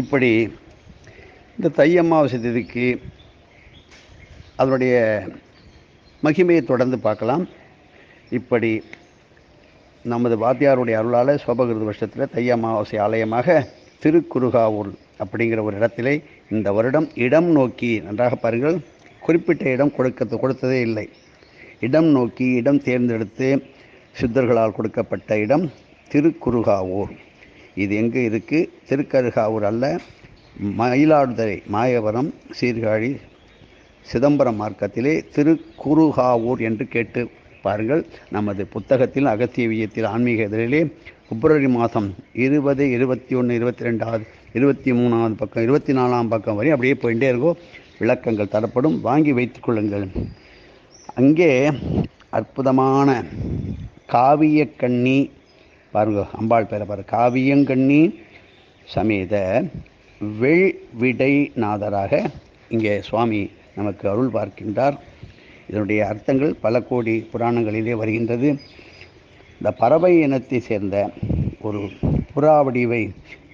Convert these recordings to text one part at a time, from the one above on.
இப்படி இந்த தை அமாவாசை திதிக்கு அதனுடைய மகிமையை தொடர்ந்து பார்க்கலாம். இப்படி நமது வாத்தியாருடைய அருளால் சோபகிருத வருஷத்தில் தை அமாவாசை ஆலயமாக திருக்குறுகாவூர் அப்படிங்கிற ஒரு இடத்திலே இந்த வருடம் இடம் நோக்கி நன்றாக பாருங்கள். குறிப்பிட்ட இடம் கொடுக்க கொடுத்ததே இல்லை. இடம் நோக்கி இடம் தேர்ந்தெடுத்து சித்தர்களால் கொடுக்கப்பட்ட இடம் திருக்குறுகாவூர் இது எங்கே இருக்குது திருக்கருகாவூர் அல்ல. மயிலாடுதுறை மாயவரம் சீர்காழி சிதம்பரம் மார்க்கத்திலே திருக்குறுகாவூர் என்று கேட்டு பாருங்கள். நமது புத்தகத்தில் அகத்திய விஜயத்தில் ஆன்மீக இதழிலே பிப்ரவரி மாதம் இருபது இருபத்தி ஒன்று இருபத்தி ரெண்டாவது இருபத்தி மூணாவது பக்கம் இருபத்தி நாலாம் பக்கம் வரை அப்படியே போயிட்டே இருக்கும். விளக்கங்கள் தரப்படும். வாங்கி வைத்துக் கொள்ளுங்கள். அங்கே அற்புதமான காவியக்கண்ணி பாருங்க அம்பாள் பேரை பாரு. காவியங்கண்ணி சமேத வெள்விடை நாதராக இங்கே சுவாமி நமக்கு அருள் பார்க்கின்றார். இதனுடைய அர்த்தங்கள் பல கோடி புராணங்களிலே வருகின்றது. இந்த பறவை இனத்தை சேர்ந்த ஒரு புறா வடிவை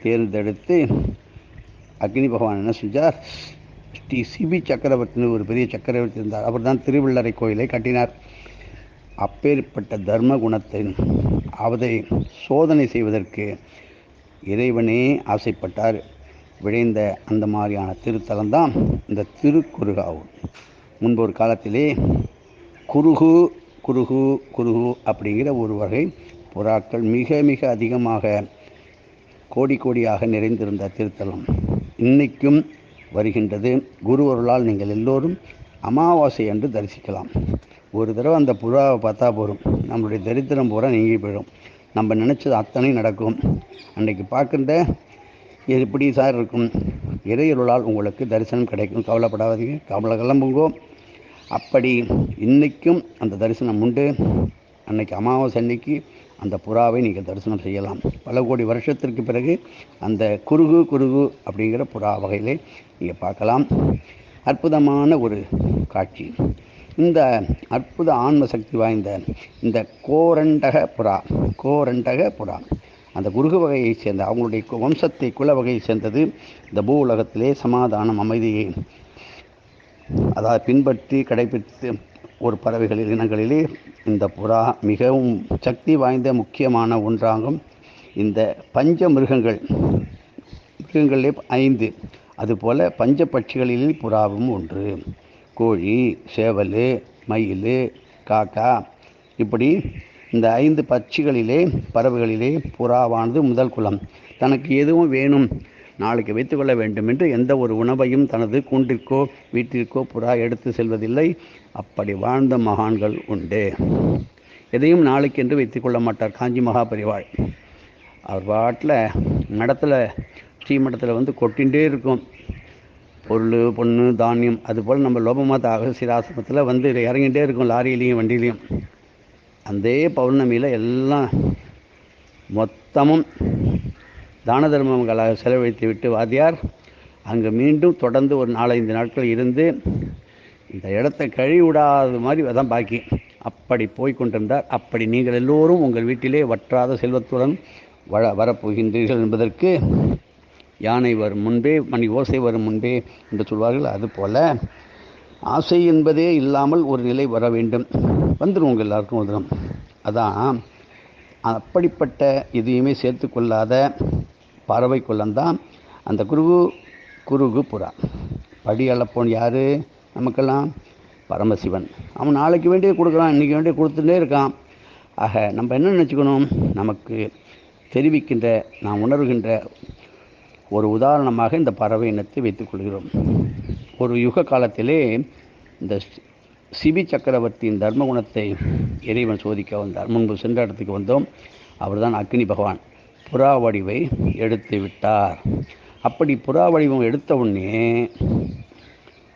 தேர்ந்தெடுத்து அக்னி பகவான் என்ன செஞ்சார்? ஸ்ரீ சிபி சக்கரவர்த்தின்னு ஒரு பெரிய சக்கரவர்த்தி இருந்தார். அவர் தான் திருவள்ளரை கோயிலை கட்டினார். அப்பேற்பட்ட தர்ம குணத்தை அவதை சோதனை செய்வதற்கு இறைவனே ஆசைப்பட்டார். விளைந்த அந்த மாதிரியான திருத்தலம்தான் இந்த திருக்குறுகாவூர் முன்பு ஒரு காலத்திலே குருகு குருகு குருகு அப்படிங்கிற ஒரு வகை புறாக்கள் மிக மிக அதிகமாக கோடி கோடியாக நிறைந்திருந்த திருத்தலம் இன்னைக்கும் வருகின்றது. குருவருளால் நீங்கள் எல்லோரும் அமாவாசை அன்று தரிசிக்கலாம். ஒரு தடவை அந்த புறாவை பார்த்தா போதும். நம்மளுடைய தரித்திரம் பூரா நீங்கி போயிடும். நம்ம நினச்சது அத்தனை நடக்கும். அன்றைக்கு பார்க்குற எப்படி சார் இருக்கும்? இறையருளால் உங்களுக்கு தரிசனம் கிடைக்கும். கவலைப்படாதீங்க. கவலை கிளம்புங்கோ. அப்படி இன்றைக்கும் அந்த தரிசனம் உண்டு. அன்னைக்கு அமாவாசை அன்னைக்கு அந்த புறாவை நீங்கள் தரிசனம் செய்யலாம். பல கோடி வருஷத்திற்கு பிறகு அந்த குருகு குருகு அப்படிங்கிற புறா வகையிலே நீங்கள் பார்க்கலாம். அற்புதமான ஒரு காட்சி. இந்த அற்புத ஆன்ம சக்தி வாய்ந்த இந்த கோரண்டக புறா கோரண்டக புறா. அந்த குருகு வகையை சேர்ந்த அவங்களுடைய கு- வம்சத்தை குல வகையை சேர்ந்தது இந்த பூ உலகத்திலே சமாதானம் அமைதியை அதாவது பின்பற்றி கடைபிடித்து ஒரு பறவைகளில் இனங்களிலே இந்த புறா மிகவும் சக்தி வாய்ந்த முக்கியமான ஒன்றாகும். இந்த பஞ்ச மிருகங்கள் மிருகங்களிலே ஐந்து. அதுபோல் பஞ்ச பட்சிகளில் புறாவும் ஒன்று. கோழி சேவல் மயில் காக்கா இப்படி இந்த ஐந்து பட்சிகளிலே பறவைகளிலே புறாவானது முதல் குலம். தனக்கு எதுவும் வேணும் நாளைக்கு வைத்துக்கொள்ள வேண்டும் என்று எந்த ஒரு உணவையும் தனது கூண்டிற்கோ வீட்டிற்கோ புறா எடுத்து செல்வதில்லை. அப்படி வாழ்ந்த மகான்கள் உண்டு. எதையும் நாளைக்கு என்று வைத்துக்கொள்ள மாட்டார் காஞ்சி மகாபரிவாள். அவர் பாட்டில் மடத்தில் ஸ்ரீமடத்தில் வந்து கொட்டின்றே இருக்கும். பொருள் பொண்ணு தானியம் அதுபோல் நம்ம லோபமாத அகசிராசிரமத்தில் வந்து இறங்கிட்டே இருக்கும் லாரியிலையும் வண்டியிலையும். அதே பௌர்ணமியில் எல்லாம் மொத்தமும் தான தர்மங்களாக செலவழித்து விட்டு வாத்தியார் அங்கே மீண்டும் தொடர்ந்து ஒரு நாலஞ்சு நாட்கள் இருந்து இந்த இடத்த கழுவி விடாத மாதிரி அதான் பாக்கி. அப்படி போய் கொண்டிருந்தார். அப்படி நீங்கள் எல்லோரும் உங்கள் வீட்டிலே வற்றாத செல்வத்துடன் வர வரப்போகின்றீர்கள் என்பதற்கு யானை வரும் முன்பே மணி ஓசை வரும் முன்பே என்று சொல்வார்கள். அதுபோல் ஆசை என்பதே இல்லாமல் ஒரு நிலை வர வேண்டும். வந்துடும் உங்கள் எல்லாருக்கும் வந்துடும் அதான் அப்படிப்பட்ட எதையுமே சேர்த்து கொள்ளாத பறவை குலம்தான் அந்த குருகு குருகு புறா. படி அளப்போன் யார்? நமக்கெல்லாம் பரமசிவன். அவன் நாளைக்கு வேண்டிய கொடுக்குறான் இன்றைக்கி வேண்டிய கொடுத்துட்டே இருக்கான். ஆக நம்ம என்ன நினச்சிக்கணும்? நமக்கு தெரிவிக்கின்ற நாம் உணர்கின்ற ஒரு உதாரணமாக இந்த பறவை இனத்தை வைத்துக் கொள்கிறோம். ஒரு யுக காலத்திலே இந்த சிபி சக்கரவர்த்தியின் தர்ம குணத்தை இறைவன் சோதிக்க வந்தார். முன்பு சென்ற இடத்துக்கு வந்தோம். அவர்தான் அக்னி பகவான். புறா வடிவை எடுத்து விட்டார். அப்படி புறா வடிவம் எடுத்த உடனே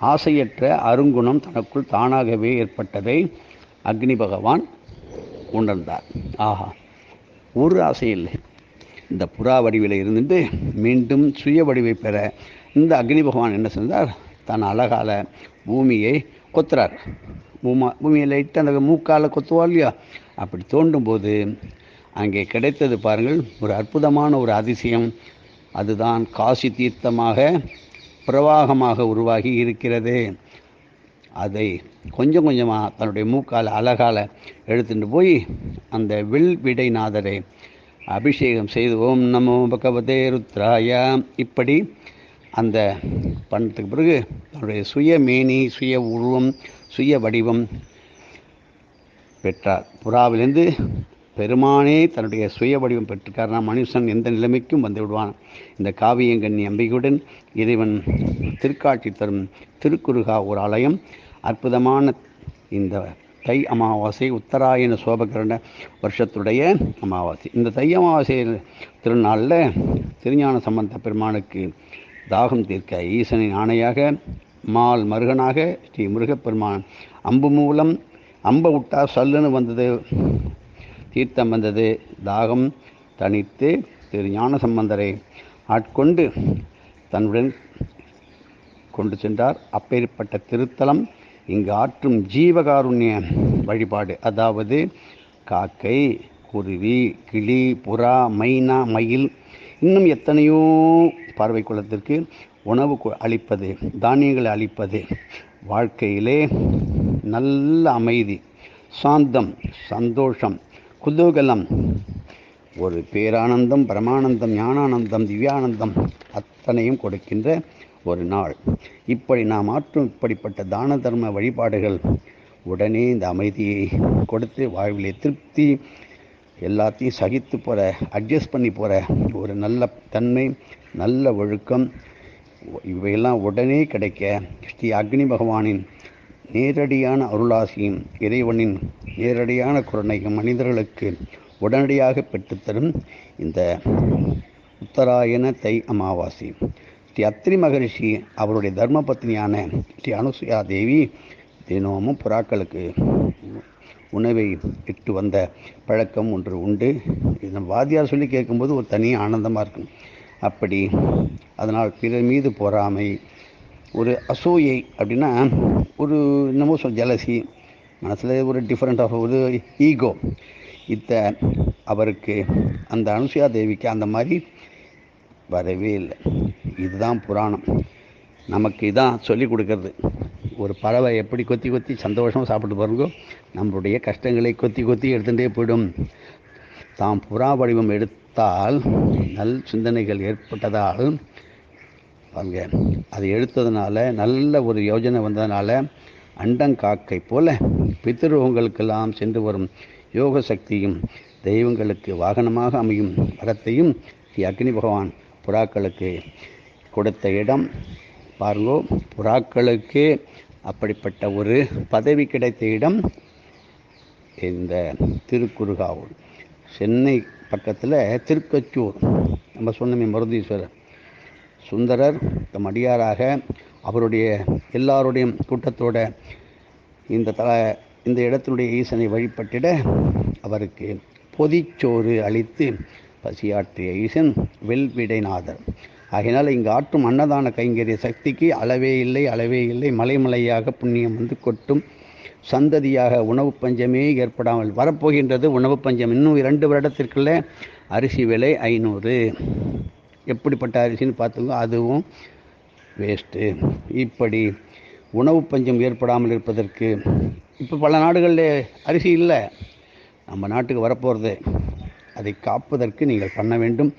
ஆசையற்ற அருங்குணம் தனக்குள் தானாகவே ஏற்பட்டதை அக்னி பகவான் உணர்ந்தார். ஆஹா ஒரு ஆசை இல்லை. இந்த புறா வடிவில் இருந்துட்டு மீண்டும் சுய வடிவை பெற இந்த அக்னி பகவான் என்ன செஞ்சார் தன் அழகால பூமியை கொத்துறார். பூமா பூமியை லைட்டு அந்த மூக்கால கொத்துவா இல்லையா? அப்படி தோண்டும் போது அங்கே கிடைத்தது பாருங்கள் ஒரு அற்புதமான ஒரு அதிசயம். அதுதான் காசி தீர்த்தமாக பிரவாகமாக உருவாகி இருக்கிறது. அதை கொஞ்சம் கொஞ்சமாக தன்னுடைய மூக்கால் அழகால் எடுத்துட்டு போய் அந்த வில் விடைநாதரை அபிஷேகம் செய்து ஓம் நமோ பகவதே ருத்ராயா. இப்படி அந்த பண்ணதுக்கு பிறகு தன்னுடைய சுய மேனி சுய உருவம் சுய வடிவம் பெற்றார். புறாவிலிருந்து பெருமானே தன்னுடைய சுய வடிவம் பெற்றிருக்காருனா மனுஷன் எந்த நிலைமைக்கும் வந்து விடுவான். இந்த காவியங்கண்ணி அம்பிகையுடன் இறைவன் திருக்காட்சி தரும் திருக்குறுகா ஒரு ஆலயம். அற்புதமான இந்த தை அமாவாசை உத்தராயண சோபகிரண வருஷத்துடைய அமாவாசை. இந்த தை அமாவாசை திருநாளில் திருஞான சம்பந்த பெருமானுக்கு தாகம் தீர்க்க ஈசனின் ஆணையாக மால் மருகனாக ஸ்ரீ முருகப்பெருமான் அம்பு மூலம் அம்பை விட்டா சல்லுன்னு வந்தது தீர்த்தம் வந்தது தாகம் தணித்து திரு ஞான சம்பந்தரை ஆட்கொண்டு தன்னுடன் கொண்டு சென்றார். அப்பேற்பட்ட திருத்தலம் இங்கு ஆற்றும் ஜீவகாருண்ய வழிபாடு. அதாவது காக்கை குருவி கிளி புறா மைனா மயில் இன்னும் எத்தனையோ பார்வை குளத்திற்கு உணவு அளிப்பது தானியங்களை அளிப்பது. வாழ்க்கையிலே நல்ல அமைதி சாந்தம் சந்தோஷம் குதூகலம் ஒரு பேரானந்தம் பரமானந்தம் ஞானானந்தம் திவ்யானந்தம் அத்தனையும் கொடுக்கின்ற ஒரு நாள். இப்படி நாம் ஆற்றும் இப்படிப்பட்ட தான தர்ம வழிபாடுகள் உடனே இந்த அமைதியை கொடுத்து வாழ்விலே திருப்தி எல்லாத்தையும் சகித்து போகிற அட்ஜஸ்ட் பண்ணி போகிற ஒரு நல்ல தன்மை நல்ல ஒழுக்கம் இவையெல்லாம் உடனே கிடைக்க ஸ்ரீ அக்னி பகவானின் நேரடியான அருளாசியும் இறைவனின் நேரடியான குரணையும் மனிதர்களுக்கு உடனடியாக பெற்றுத்தரும் இந்த உத்தராயண தை அமாவாசை. ஸ்ரீ அத்திரி மகரிஷி அவருடைய தர்மபத்னியான ஸ்ரீ அனுசுயா தேவி தினமும் புறாக்களுக்கு உணவை இட்டு வந்த பழக்கம் ஒன்று உண்டு. இது நம்ம வாத்தியார் சொல்லி கேட்கும்போது ஒரு தனி ஆனந்தமாக இருக்கும். அப்படி அதனால் பிறர் மீது பொறாமை ஒரு அசூயை அப்படின்னா ஒரு என்னமோ சொல் ஜலசி மனசில் ஒரு டிஃப்ரெண்ட் ஆஃப் ஒரு ஈகோ இத்த அவருக்கு அந்த அனுசுயா தேவிக்கு அந்த மாதிரி வரவே இல்லை. இதுதான் புராணம். நமக்கு இதான் சொல்லி கொடுக்கறது. ஒரு பறவை எப்படி கொத்தி கொத்தி சந்தோஷமாக சாப்பிட்டு பாருங்கோ நம்மளுடைய கஷ்டங்களை கொத்தி கொத்தி எடுத்துகிட்டே போயிடும். தாம் புறா வடிவம் எடுத்தால் நல் சிந்தனைகள் ஏற்பட்டதால் பாருங்க அதை எடுத்ததுனால நல்ல ஒரு யோஜனை வந்ததுனால அண்டங்காக்கை போல பித்திருவங்களுக்கெல்லாம் சென்று வரும். யோக சக்தியும் தெய்வங்களுக்கு வாகனமாக அமையும் வரத்தையும் ஸ்ரீ அக்னி பகவான் புறாக்களுக்கு கொடுத்த இடம். பாருங்கோ புறாக்களுக்கு அப்படிப்பட்ட ஒரு பதவி கிடைத்த இடம் இந்த திருக்குறுகாவூர் சென்னை பக்கத்தில் திருக்கச்சூர். நம்ம சொன்னமே மருதீஸ்வரர். சுந்தரர் தம் அடியாராக அவருடைய எல்லாருடைய கூட்டத்தோட இந்த தல இந்த இடத்தினுடைய ஈசனை வழிபட்டிட அவருக்கு பொதிச்சோறு அளித்து பசியாற்றிய ஈசன் வெல்விடைநாதர். ஆகையினால் இங்கு ஆற்றும் அன்னதான கைங்கரிய சக்திக்கு அளவே இல்லை அளவே இல்லை. மலைமலையாக புண்ணியம் வந்து கொட்டும். சந்ததியாக உணவு பஞ்சமே ஏற்படாமல் வரப்போகின்றது. உணவு பஞ்சம் இன்னும் இரண்டு வருடத்திற்குள்ள அரிசி விலை ஐநூறு. எப்படிப்பட்ட அரிசின்னு பார்த்துங்க அதுவும் வேஸ்ட்டு இப்படி உணவு பஞ்சம் ஏற்படாமல் இருப்பதற்கு இப்போ பல நாடுகளில் அரிசி இல்லை. நம்ம நாட்டுக்கு வரப்போகிறது அதை காப்பதற்கு நீங்கள் பண்ண வேண்டும்.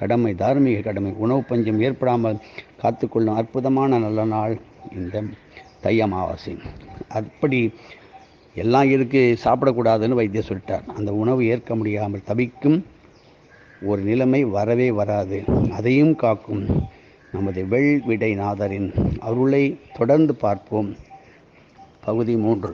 கடமை தார்மீக கடமை. உணவு பஞ்சம் ஏற்படாமல் காத்துக்கொள்ளும் அற்புதமான நல்ல நாள் இந்த தை அமாவாசை அப்படி எல்லாம் இருக்கு சாப்பிடக்கூடாதுன்னு வைத்தியர் சொல்லிட்டார். அந்த உணவு ஏற்க முடியாமல் தவிக்கும் ஒரு நிலைமை வரவே வராது. அதையும் காக்கும் நமது வெள்விடைநாதரின் அருளை தொடர்ந்து பார்ப்போம். பகுதி மூன்று.